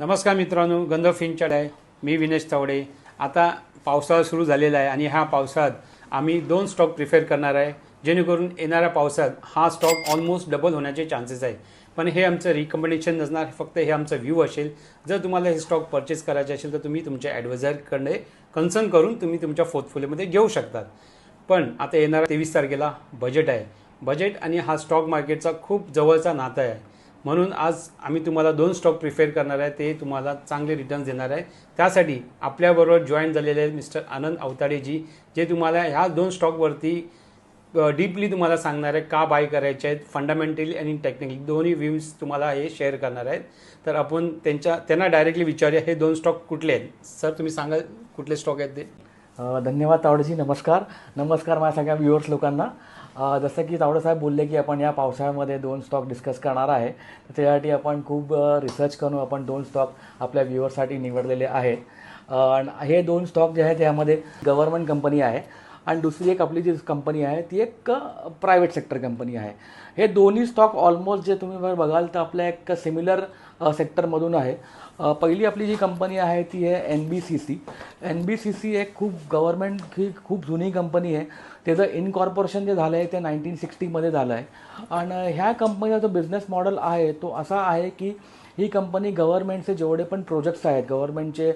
नमस्कार मित्रांनो गंध फिनचड आहे. मी विनेश तावडे. आता पावसाळा सुरू झालेला आहे आणि ह्या पावसात आम्ही दोन स्टॉक प्रिफेअर करणार आहे. जेणेकरून येणाऱ्या पावसात हा स्टॉक ऑलमोस्ट डबल होण्याचे चान्सेस आहे पण हे आमचं रिकमेंडेशन नसणार फक्त हे आमचं व्ह्यू असेल. जर तुम्हाला हे स्टॉक परचेस करायचे असेल तर तुम्ही तुमच्या ॲडवायझरकडे कन्सर्न करून तुम्ही तुमच्या पोर्टफोलिओमध्ये घेऊ शकतात. पण आता येणाऱ्या तेवीस तारखेला बजेट आहे. बजेट आणि हा स्टॉक मार्केटचा खूप जवळचा नाता आहे. म्हणून आज आम्ही तुम्हाला दोन स्टॉक प्रिफेअर करणार आहे ते तुम्हाला चांगले रिटर्न्स देणार आहे. त्यासाठी आपल्याबरोबर जॉईन झालेले आहेत मिस्टर आनंद अवताडेजी जे तुम्हाला ह्या दोन स्टॉकवरती डीपली तुम्हाला सांगणार आहे का बाय करायचे आहेत फंडामेंटली आणि टेक्निकली दोन्ही व्ह्यूज तुम्हाला हे शेअर करणार आहेत. तर आपण त्यांच्या त्यांना डायरेक्टली विचारूया हे दोन स्टॉक कुठले आहेत? सर तुम्ही सांगा कुठले स्टॉक आहेत ते? धन्यवाद तावडेजी नमस्कार. नमस्कार माझ्या सगळ्या व्ह्युअर्स लोकांना. जसं की तावडेसाहेब बोलले की आपण या पावसाळ्यामध्ये दोन स्टॉक डिस्कस करणार आहे. तर त्यासाठी आपण खूप रिसर्च करून आपण दोन स्टॉक आपल्या व्ह्युअर्ससाठी निवडलेले आहेत. हे दोन स्टॉक जे आहेत त्यामध्ये गव्हर्नमेंट कंपनी आहे आणि दुसरी एक आपली जी कंपनी आहे ती एक प्रायव्हेट सेक्टर कंपनी आहे. हे दोन्ही स्टॉक ऑलमोस्ट जे तुम्ही बघाल तर आपल्या एक सिमिलर सेक्टरमधून आहे. पहिली आपली जी कंपनी आहे ती आहे N B C C N B C C एक खूप गव्हर्नमेंट ही खूप जुनी कंपनी आहे. त्याचं इनकॉर्पोरेशन जे झालं आहे ते नाईन्टीन सिक्स्टीमध्ये झालं आहे आणि ह्या कंपनीचा जो बिझनेस मॉडेल आहे तो असा आहे की ही कंपनी गव्हर्नमेंटचे जेवढे पण प्रोजेक्ट्स आहेत गव्हर्नमेंटचे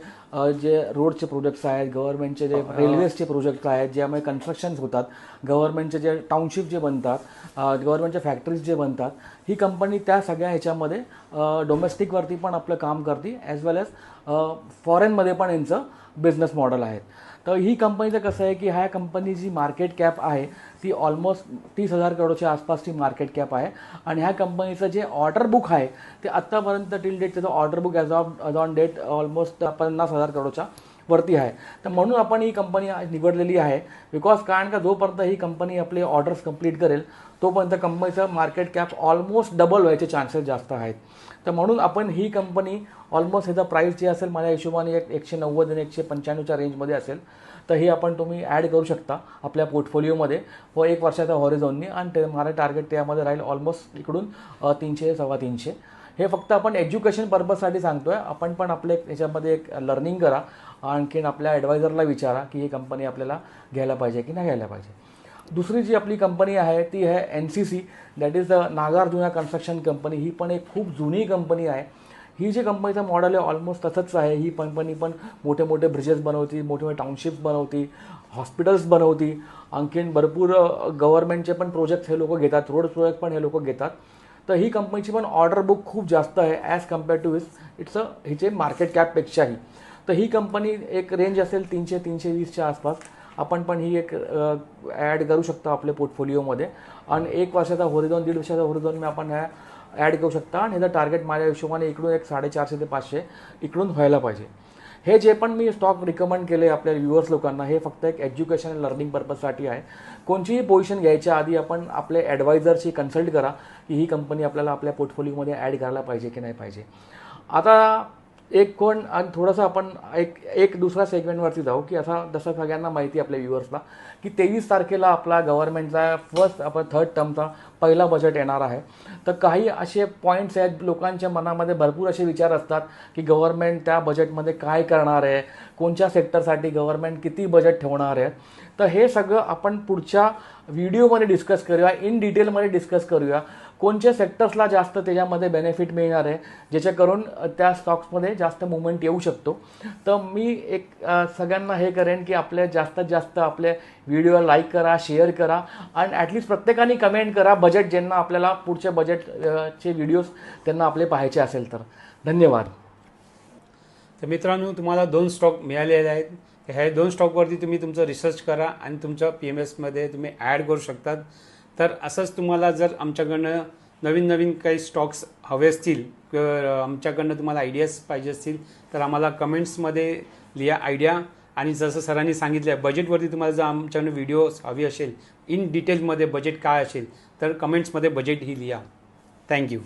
जे रोडचे प्रोजेक्ट्स आहेत गव्हर्नमेंटचे जे रेल्वेजचे प्रोजेक्ट्स आहेत ज्यामुळे कन्स्ट्रक्शन्स होतात गव्हर्नमेंटचे जे टाउनशिप जे बनतात गव्हर्नमेंटच्या फॅक्टरीज जे बनतात ही कंपनी त्या सगळ्या ह्याच्यामध्ये डोमेस्टिकवरती पण आपलं काम करते ॲज वेल एज फॉरेनमध्ये पण यांचं बिझनेस मॉडेल आहे तर ही कंपनीचं कसं आहे की ह्या कंपनीची मार्केट कॅप आहे ती ऑलमोस्ट तीस हजार करोडच्या आसपासची मार्केट कॅप आहे. आणि ह्या कंपनीचं जे ऑर्डर बुक आहे ते आत्तापर्यंत टिल डेट त्याचं order book as of as on date almost पन्नास हजार करोडच्या वरती आहे. तर म्हणून आपण ही कंपनी आज निवडलेली आहे. बिकॉज कारण का जोपर्यंत ही कंपनी आपले ऑर्डर्स कंप्लीट करेल तोपर्यंत कंपनीचं मार्केट कॅप ऑलमोस्ट डबल व्हायचे चान्सेस जास्त आहेत. तर म्हणून आपण ही कंपनी ऑलमोस्ट ह्याचा प्राईस जे असेल माझ्या हिशोबाने एक एकशे नव्वद आणि एकशे पंच्याण्णवच्या रेंजमध्ये असेल तर हे आपण तुम्ही ॲड करू शकता आपल्या पोर्टफोलिओमध्ये व एक वर्षाच्या हॉरिझॉननी आणि ते माझं टार्गेट त्यामध्ये राहील ऑलमोस्ट इकडून तीनशे सव्वा तीनशे. हे फक्त आपण एज्युकेशन पर्पजसाठी सांगतो आहे आपण पण आपले याच्यामध्ये एक लर्निंग करा. आणखीन आपल्या ॲडवायझरला विचारा की ही कंपनी आपल्याला घ्यायला पाहिजे की नाही घ्यायला पाहिजे. दुसरी जी आपली कंपनी आहे ती आहे N C C that is the Nagarjuna construction company ही पण एक खूप जुनी कंपनी आहे. ही जी कंपनीचं मॉडेल आहे ऑलमोस्ट तसंच आहे. ही कंपनी पण मोठे मोठे ब्रिजेस बनवती मोठे मोठे टाउनशिप्स बनवती हॉस्पिटल्स बनवती. आणखीन भरपूर गव्हर्नमेंटचे पण प्रोजेक्ट हे लोक घेतात. रोड प्रोजेक्ट पण हे लोक घेतात. तर ही कंपनीची पण ऑर्डर बुक खूप जास्त आहे as compare to his it's a हिचे मार्केट कॅपपेक्षाही तर ही कंपनी एक रेंज असेल तीनशे तीनशे वीसच्या आसपास. आपण पण ही एक ॲड करू शकतो आपल्या पोर्टफोलिओमध्ये आणि एक वर्षाचा होरिझॉन दीड वर्षाचा होरिझॉन मी आपण ह्या ॲड करू शकता. आणि ह्याचं टार्गेट माझ्या हिशोबाने इकडून एक साडेचारशे ते पाचशे इकडून व्हायला पाहिजे. हे जे पण मी स्टॉक रिकमेंड केले आपल्या व्ह्युअर्स लोकांना हे फक्त एक एज्युकेशन अँड लर्निंग पर्पजसाठी आहे. कोणतीही पोझिशन घ्यायच्या आधी आपण आपले ॲडवायझरशी कन्सल्ट करा की ही कंपनी आपल्याला आपल्या पोर्टफोलिओमध्ये ॲड करायला पाहिजे की नाही पाहिजे. आता एक कोण आणि थोडंसं आपण एक एक दुसऱ्या सेगमेंटवरती जाऊ की असा जसं सगळ्यांना माहिती आहे आपल्या व्ह्युअर्सला की तेवीस तारखेला आपला गव्हर्नमेंटचा फर्स्ट आपण थर्ड टर्मचा पहिला बजेट येणार आहे. तर काही असे पॉईंट्स आहेत लोकांच्या मनामध्ये भरपूर असे विचार असतात की गव्हर्नमेंट त्या बजेटमध्ये काय करणार आहे कोणत्या सेक्टरसाठी गव्हर्नमेंट किती बजेट ठेवणार आहे. तर हे सगळं आपण पुढच्या व्हिडिओमध्ये डिस्कस करूया इन डिटेलमध्ये डिस्कस करूया. कोणत्या सेक्टर्सला जास्त त्याच्यामध्ये बेनिफिट मिळणार आहे? ज्याच्याकरून त्या स्टॉक्समध्ये जास्त मुवमेंट येऊ शकतो. तर मी एक सगळ्यांना हे करेन की आपल्या जास्तीत जास्त आपले व्हिडिओ लाईक करा शेअर करा आणि ॲटलिस्ट प्रत्येकाने कमेंट करा बजेट ज्यांना आपल्याला पुढचे बजेटचे व्हिडिओज त्यांना आपले पाहायचे असेल तर. धन्यवाद. तर मित्रांनो तुम्हाला दोन स्टॉक मिळालेले आहेत. ह्या दोन स्टॉकवरती तुम्ही तुमचं रिसर्च करा आणि तुमच्या पी एम एसमध्ये तुम्ही ॲड करू शकतात. तर असंच तुम्हाला जर आमच्याकडनं नवीन नवीन काही स्टॉक्स हवे असतील किंवा आमच्याकडनं तुम्हाला आयडियाज पाहिजे असतील तर आम्हाला कमेंट्समध्ये लिहा आयडिया आणि जसं सरांनी सांगितलं आहे बजेटवरती तुम्हाला जर आमच्याकडनं व्हिडिओ हवी असेल इन डिटेलमध्ये बजेट काय असेल तर कमेंट्समध्ये बजेट ही लिहा. थँक्यू